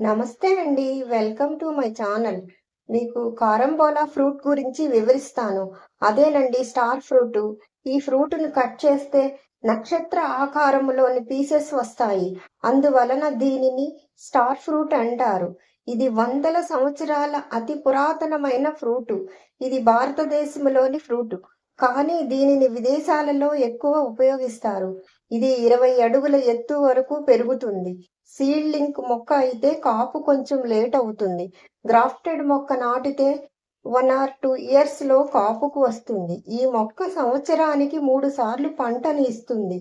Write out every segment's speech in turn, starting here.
నమస్తే అండి. Welcome to my channel. మీకు కారంబోలా ఫ్రూట్ గురించి వివరిస్తాను. అదేనండి స్టార్ ఫ్రూట్. ఈ ఫ్రూట్ను కట్ చేస్తే నక్షత్ర ఆకారములోని పీసెస్ వస్తాయి. అందువలన దీనిని స్టార్ ఫ్రూట్ అంటారు. ఇది వందల సంవత్సరాల అతి పురాతనమైన ఫ్రూట్. ఇది భారతదేశంలోని ఫ్రూట్. కానీ దీనిని విదేశాలలో ఎక్కువ ఉపయోగిస్తారు. ఇది ఇరవై అడుగుల ఎత్తు వరకు పెరుగుతుంది. సీడ్లింక్ మొక్క అయితే కాపు కొంచెం లేట్ అవుతుంది. గ్రాఫ్టెడ్ మొక్క నాటితే వన్ ఆర్ టూ ఇయర్స్లో కాపుకు వస్తుంది. ఈ మొక్క సంవత్సరానికి మూడు సార్లు పంటని ఇస్తుంది.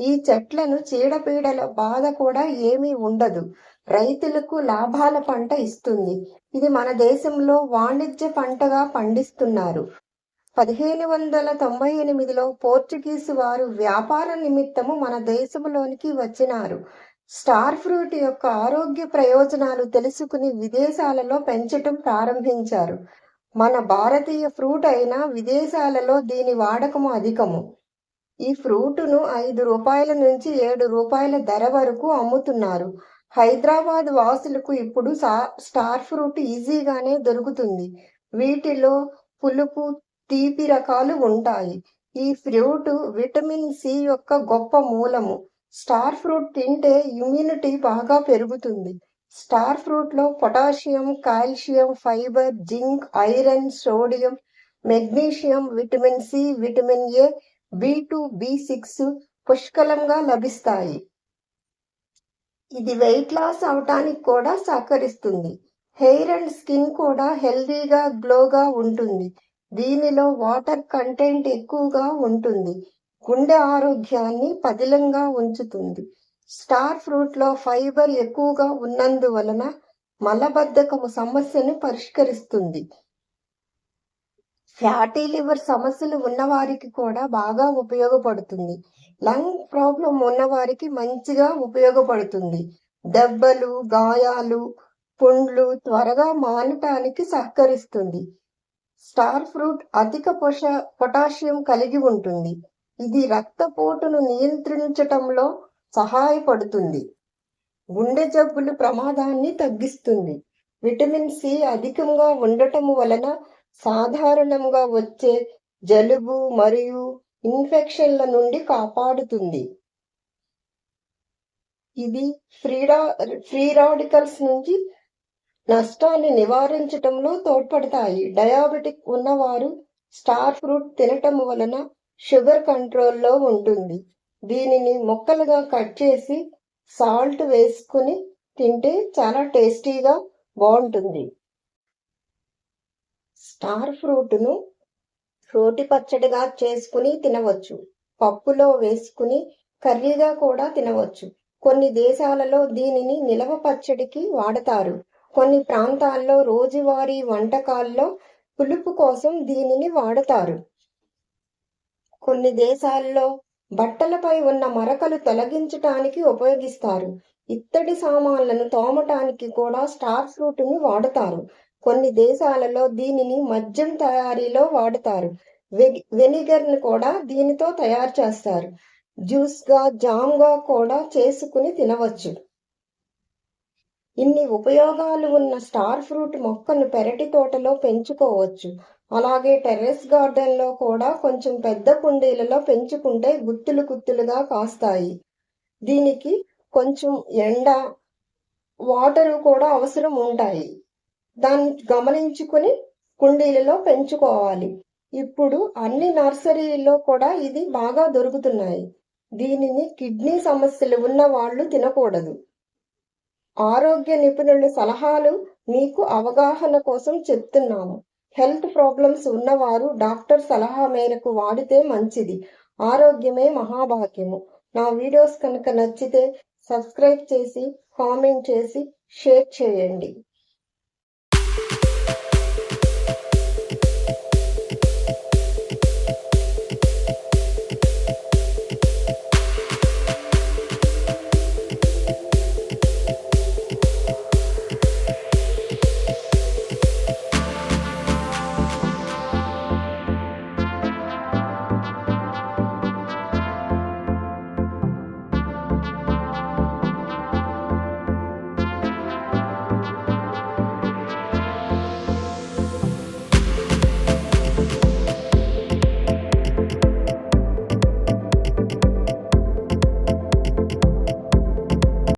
ఈ చెట్లను చీడపీడల బాధ కూడా ఏమీ ఉండదు. రైతులకు లాభాల పంట ఇస్తుంది. ఇది మన దేశంలో వాణిజ్య పంటగా పండిస్తున్నారు. పదిహేను వందల తొంభై ఎనిమిదిలో పోర్చుగీసు వారు వ్యాపార నిమిత్తము మన దేశంలోనికి వచ్చినారు. స్టార్ ఫ్రూట్ యొక్క ఆరోగ్య ప్రయోజనాలు తెలుసుకుని విదేశాలలో పెంచటం ప్రారంభించారు. మన భారతీయ ఫ్రూట్ అయినా విదేశాలలో దీని వాడకము అధికము. ఈ ఫ్రూటును ఐదు రూపాయల నుంచి ఏడు రూపాయల ధర వరకు అమ్ముతున్నారు. హైదరాబాద్ వాసులకు ఇప్పుడు స్టార్ ఫ్రూట్ ఈజీగానే దొరుకుతుంది. వీటిలో పులుపు తీపి రకాలు ఉంటాయి. ఈ ఫ్రూట్ విటమిన్ సి యొక్క గొప్ప మూలము. స్టార్ ఫ్రూట్ తింటే ఇమ్యూనిటీ బాగా పెరుగుతుంది. Star ఫ్రూట్లో potassium calcium fibre zinc iron sodium magnesium vitamin C vitamin A B two B six పుష్కలంగా లభిస్తాయి. ఇది వెయిట్ లాస్ అవటానికి కూడా సహకరిస్తుంది. హెయిర్ అండ్ స్కిన్ కూడా హెల్దీగా గ్లోగా ఉంటుంది. దీనిలో వాటర్ కంటెంట్ ఎక్కువగా ఉంటుంది. గుండె ఆరోగ్యాన్ని పదిలంగా ఉంచుతుంది. స్టార్ ఫ్రూట్లో ఫైబర్ ఎక్కువగా ఉన్నందువలన మలబద్ధకము సమస్యను పరిష్కరిస్తుంది. ఫ్యాటీ లివర్ సమస్యలు ఉన్నవారికి కూడా బాగా ఉపయోగపడుతుంది. లంగ్ ప్రాబ్లం ఉన్నవారికి మంచిగా ఉపయోగపడుతుంది. దెబ్బలు గాయాలు పుండ్లు త్వరగా మానటానికి సహకరిస్తుంది. స్టార్ ఫ్రూట్ అధిక పొష పొటాషియం కలిగి ఉంటుంది. ఇది రక్తపోటును నియంత్రించటంలో సహాయపడుతుంది. గుండె జబ్బులు ప్రమాదాన్ని తగ్గిస్తుంది. విటమిన్ సి అధికంగా ఉండటం వలన సాధారణంగా వచ్చే జలుబు మరియు ఇన్ఫెక్షన్ల నుండి కాపాడుతుంది. ఇది ఫ్రీడా ఫ్రీ రాడికల్స్ నుంచి నష్టాన్ని నివారించటంలో తోడ్పడతాయి. డయాబెటిక్ ఉన్నవారు స్టార్ ఫ్రూట్ తినటం వలన షుగర్ కంట్రోల్లో ఉంటుంది. దీనిని ముక్కలుగా కట్ చేసి సాల్ట్ వేసుకుని తింటే చాలా టేస్టీగా బాగుంటుంది. స్టార్ ఫ్రూట్ను రోటి పచ్చడిగా చేసుకుని తినవచ్చు. పప్పులో వేసుకుని కర్రీగా కూడా తినవచ్చు. కొన్ని దేశాలలో దీనిని నిలవ పచ్చడికి వాడతారు. కొన్ని ప్రాంతాల్లో రోజువారీ వంటకాల్లో పులుపు కోసం దీనిని వాడతారు. కొన్ని దేశాల్లో బట్టలపై ఉన్న మరకలు తొలగించటానికి ఉపయోగిస్తారు. ఇత్తడి సామాన్లను తోమటానికి కూడా స్టార్ ఫ్రూట్ని వాడతారు. కొన్ని దేశాలలో దీనిని మద్యం తయారీలో వాడతారు. వెనిగర్ని కూడా దీనితో తయారు చేస్తారు. జ్యూస్గా జామ్గా కూడా చేసుకుని తినవచ్చు. ఇన్ని ఉపయోగాలు ఉన్న స్టార్ ఫ్రూట్ మొక్కను పెరటి తోటలో పెంచుకోవచ్చు. అలాగే టెర్రస్ గార్డెన్లో కూడా కొంచెం పెద్ద కుండీలలో పెంచుకుంటే గుత్తులు గుత్తులుగా కాస్తాయి. దీనికి కొంచెం ఎండ వాటరు కూడా అవసరం ఉంటాయి. దాన్ని గమనించుకుని కుండీలలో పెంచుకోవాలి. ఇప్పుడు అన్ని నర్సరీల్లో కూడా ఇది బాగా దొరుకుతున్నాయి. దీనిని కిడ్నీ సమస్యలు ఉన్న వాళ్ళు తినకూడదు. ఆరోగ్య నిపుణుల సలహాలు మీకు అవగాహన కోసం చెప్తున్నాము. హెల్త్ ప్రాబ్లమ్స్ ఉన్నవారు డాక్టర్ సలహా మేరకు వాడితే మంచిది. ఆరోగ్యమే మహాభాగ్యము. నా వీడియోస్ కనుక నచ్చితే సబ్స్క్రైబ్ చేసి కామెంట్ చేసి షేర్ చేయండి.